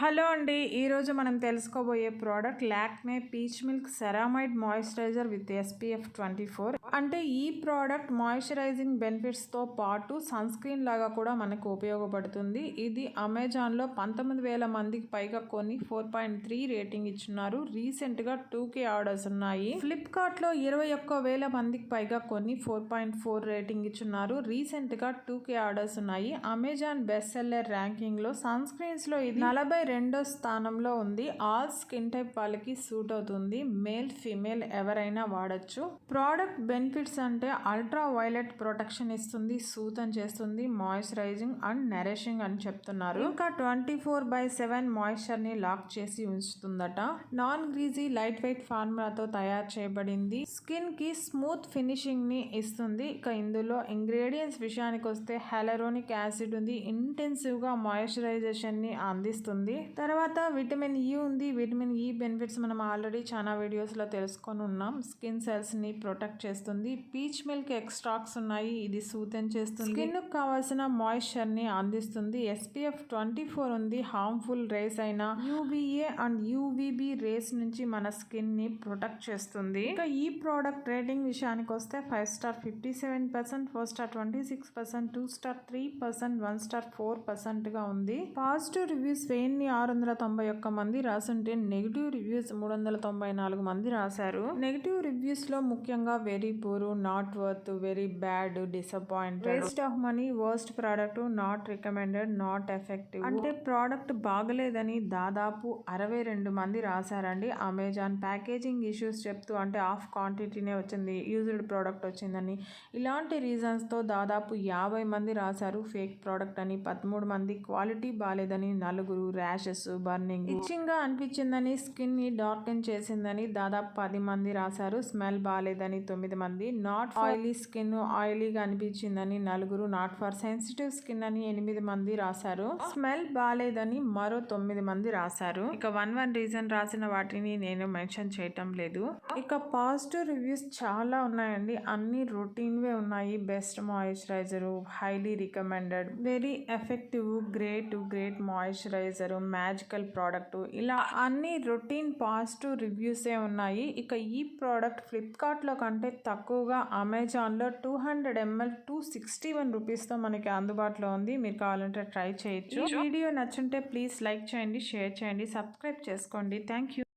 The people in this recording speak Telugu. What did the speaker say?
హలో అండి. ఈరోజు మనం తెలుసుకోబోయే product Lakme peach milk ceramide moisturiser with SPF twenty four. అంటే ఈ ప్రోడక్ట్ మాయిశ్చరైజింగ్ బెనిఫిట్స్తో పాటు సన్ స్క్రీన్ లాగా కూడా మనకు ఉపయోగపడుతుంది. ఇది అమెజాన్లో పంతొమ్మిది వేల మందికి పైగా కొన్ని ఫోర్ పాయింట్ త్రీ రేటింగ్ ఇచ్చున్నారు. రీసెంట్గా టూ కే ఆర్డర్స్ ఉన్నాయి. ఫ్లిప్కార్ట్లో ఇరవై ఒక్క వేల మందికి పైగా కొన్ని ఫోర్ పాయింట్ ఫోర్ రేటింగ్ ఇచ్చున్నారు. రీసెంట్గా టూ కే ఆర్డర్స్ ఉన్నాయి. అమెజాన్ బెస్ట్ సెల్లర్ ర్యాంకింగ్లో సన్ స్క్రీన్స్లో ఇది నలభై రెండో స్థానంలో ఉంది. ఆల్ స్కిన్ టైప్ వాళ్ళకి సూట్ అవుతుంది. మేల్ ఫీమేల్ ఎవరైనా వాడచ్చు. ప్రోడక్ట్ బెనిఫిట్స్ అంటే అల్ట్రా వైలెట్ ప్రొటెక్షన్ ఇస్తుంది సూతం చేస్తుంది మాయిశ్చరైజింగ్ అండ్ నరిషింగ్ అని చెప్తున్నారు. ఇంకా ట్వంటీ ఫోర్ బై సెవెన్ మాయిశ్చర్ని లాక్ చేసి ఉంచుతుందట. నాన్ గ్రీజీ లైట్ వెయిట్ ఫార్ములాతో తయారు చేయబడింది. స్కిన్కి స్మూత్ ఫినిషింగ్ని ఇస్తుంది. ఇక ఇందులో ఇంగ్రీడియంట్స్ విషయానికి వస్తే హెలరోనిక్ యాసిడ్ ఉంది. ఇంటెన్సివ్గా మాయిశ్చరైజేషన్ని అందిస్తుంది. తర్వాత విటమిన్ ఈ ఉంది. విటమిన్ ఈ బెనిఫిట్స్ మనం ఆల్రెడీ చాలా వీడియోస్లో తెలుసుకొని ఉన్నాం. స్కిన్ సెల్స్ని ప్రొటెక్ట్ చేస్తుంది. పీచ్ మిల్క్ ఎక్స్ట్రాక్ట్స్ ఉన్నాయి. ఇది సూతన్ చేస్తుంది. స్కిన్ కావాల్సిన మాయిశ్చర్ని అందిస్తుంది. ఎస్పీఎఫ్ ట్వంటీ ఫోర్ ఉంది. హార్మ్ఫుల్ రేస్ అయిన యూవీఏ అండ్ యూవీబీ రేస్ నుంచి మన స్కిన్ని ప్రొటెక్ట్ చేస్తుంది. ఇంకా ఈ ప్రోడక్ట్ రేటింగ్ విషయానికి వస్తే five star fifty seven percent four star twenty six percent two star three percent one star four పర్సెంట్గా ఉంది. పాజిటివ్ రివ్యూస్ వెయ్యి ఆరు వందల తొంభై ఒక్క మంది రాసుంటే నెగిటివ్ రివ్యూస్ మూడు వందల తొంభై నాలుగు మంది రాశారు. నెగిటివ్ రివ్యూస్లో ముఖ్యంగా very poor not worth very bad disappoint waste of money worst product not recommended not effective. అంటే ప్రోడక్ట్ బాగలేదని దాదాపు అరవై రెండు మంది రాశారండి. అమెజాన్ ప్యాకేజింగ్ ఇష్యూస్ చెప్తూ అంటే ఆఫ్ క్వాంటిటీనే వచ్చింది యూజ్డ్ ప్రోడక్ట్ వచ్చిందని. ఇలాంటి రీజన్స్తో దాదాపు యాభై మంది రాశారు ఫేక్ ప్రోడక్ట్ అని. పదమూడు మంది క్వాలిటీ బాగాలేదని నలుగురు ర్యాషెస్ బర్నింగ్ ఇచ్చింగ్గా అనిపించిందని స్కిన్ని డార్కెన్ చేసిందని దాదాపు పది మంది రాశారు. స్మెల్ బాగాలేదని తొమ్మిది మంది. నాట్ ఆయిలీ స్కిన్ ఆయిలీగా అనిపించిందని నలుగురు. నాట్ ఫర్ సెన్సిటివ్ స్కిన్ అని ఎనిమిది మంది రాశారు. స్మెల్ బాగాలేదని మరో తొమ్మిది మంది రాశారు. ఇక వన్ వన్ రీజన్ రాసిన వాటిని నేను మెన్షన్ చేయటం లేదు. ఇక పాజిటివ్ రివ్యూస్ చాలా ఉన్నాయండి. అన్ని రొటీన్ వే ఉన్నాయి. Best moisturiser highly recommended very effective great great moisturiser magical product. ఇలా అన్ని రొటీన్ పాజిటివ్ రివ్యూసే ఉన్నాయి. ఇక ఈ ప్రోడక్ట్ ఫ్లిప్కార్ట్లో కంటే తక్కువగా అమెజాన్లో two hundred ml two sixty one రూపీస్తో మనకి అందుబాటులో ఉంది. మీరు కావాలంటే ట్రై చేయొచ్చు. వీడియో నచ్చుంటే ప్లీజ్ లైక్ చేయండి షేర్ చేయండి సబ్స్క్రైబ్ చేసుకోండి. Thank you.